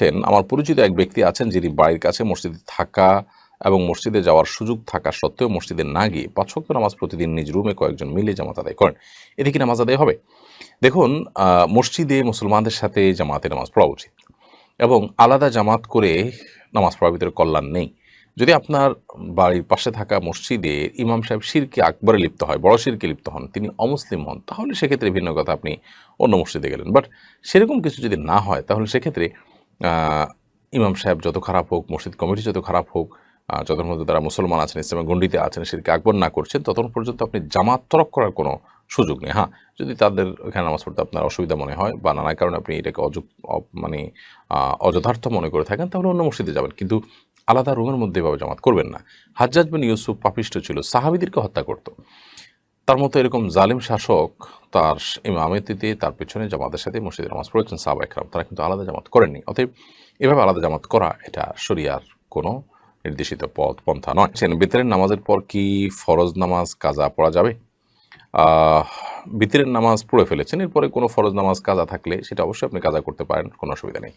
লিখেছেন আমার পরিচিত এক ব্যক্তি আছেন যিনি বাড়ির কাছে মসজিদে থাকা এবং মসজিদে যাওয়ার সুযোগ থাকা সত্ত্বেও মসজিদে না গিয়ে পাঁচ ওয়াক্ত নামাজ প্রতিদিন নিজ রুমে কয়েকজন মিলে জামাত আদায় করেন। এদিকে নামাজ আদায় হবে? দেখুন মসজিদে মুসলমানদের সাথে জামাতে নামাজ পড়া উচিত এবং আলাদা জামাত করে নামাজ পড়ার ভিতরে কল্যাণ নেই। যদি আপনার বাড়ির পাশে থাকা মসজিদে ইমাম সাহেব শিরকে আকবরে লিপ্ত হয়, বড় শিরকে লিপ্ত হন, তিনি অমুসলিম হন, তাহলে সেক্ষেত্রে ভিন্ন কথা, আপনি অন্য মসজিদে গেলেন। বাট সেরকম কিছু যদি না হয়, তাহলে সেক্ষেত্রে ইমাম সাহেব যত খারাপ হোক, মসজিদ কমিটি যত খারাপ হোক যতক্ষণ পর্যন্ত তারা মুসলমান আছেন, ইসলামের গণ্ডিতে আছেন, সেদিকে আকবর না করছেন ততক্ষণ পর্যন্ত আপনি জামাত তরক করার কোনো সুযোগ নেই। হ্যাঁ যদি তাদের এখানে নামাজ পড়তে আপনার অসুবিধা মনে হয় বা নানা কারণে আপনি এটাকে অযুক অ- মানে অযথার্থ মনে করে থাকেন, তাহলে অন্য মসজিদে যাবেন। কিন্তু আলাদা রুমের মধ্যে এভাবে জামাত করবেন না। হাজ্জাজ বিন ইউসুফ পাপিষ্ট ছিল, সাহাবিদেরকে হত্যা করত। তার মতো এরকম জালিম শাসক তার ইমামেতিতে তার পেছনে জামাতের সাথে মসজিদে নামাজ পড়েছেন সাহাবা একরাম। তারা কিন্তু আলাদা জামাত করেননি। অতএব এভাবে আলাদা জামাত করা, এটা শরিয়ার কোনো নির্দেশিত পথ, পন্থা নয়। সেন বেতরের নামাজের পর কি ফরজ নামাজ, কাজা পড়া যাবে? বিতরের নামাজ পড়ে ফেলেছেন, এরপরে কোনো ফরজ নামাজ, কাজা থাকলে সেটা অবশ্যই আপনি কাজা করতে পারেন, কোনো অসুবিধা নেই।